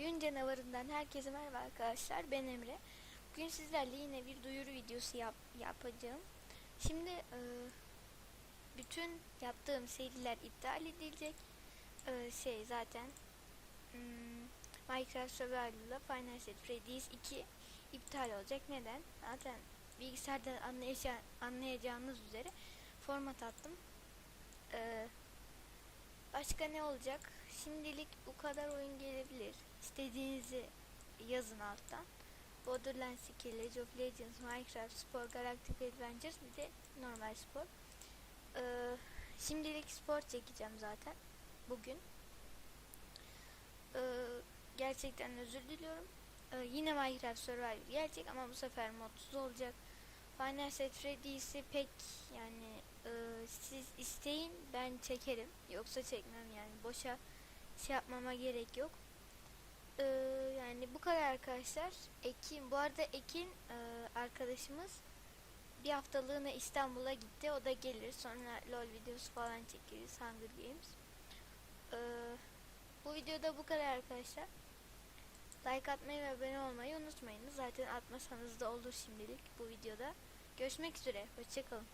Evin canavarından herkese merhaba arkadaşlar. Ben Emre. Bugün sizlerle yine bir duyuru videosu yap yapacağım. Şimdi e, bütün yaptığım seriler iptal edilecek. E, şey zaten hmm, Minecraft Survival'la Final Fantasy Freddy's 2 iptal olacak. Neden? Zaten bilgisayarda anlayaca anlayacağınız üzere format attım. E, başka ne olacak? Şimdilik bu kadar oyun gelebilir. İstediğinizi yazın alttan. Borderlands 2, League of Legends, Minecraft, Spor, Galactic Adventures bir de normal spor. Ee, şimdilik spor çekeceğim zaten bugün. Ee, gerçekten özür diliyorum. Ee, yine Minecraft Survivor gelecek ama bu sefer modsuz olacak. Final Set Freddy'si pek yani e, siz isteyin ben çekerim. Yoksa çekmem yani boşa şey yapmama gerek yok. Ee, yani bu kadar arkadaşlar. Ekin bu arada Ekin e, arkadaşımız bir haftalığına İstanbul'a gitti. O da gelir. Sonra LOL videosu falan çekeriz. Hunger Games. Ee, bu videoda bu kadar arkadaşlar. Like atmayı ve abone olmayı unutmayın. Zaten atmasanız da olur şimdilik bu videoda. Görüşmek üzere. Hoşçakalın.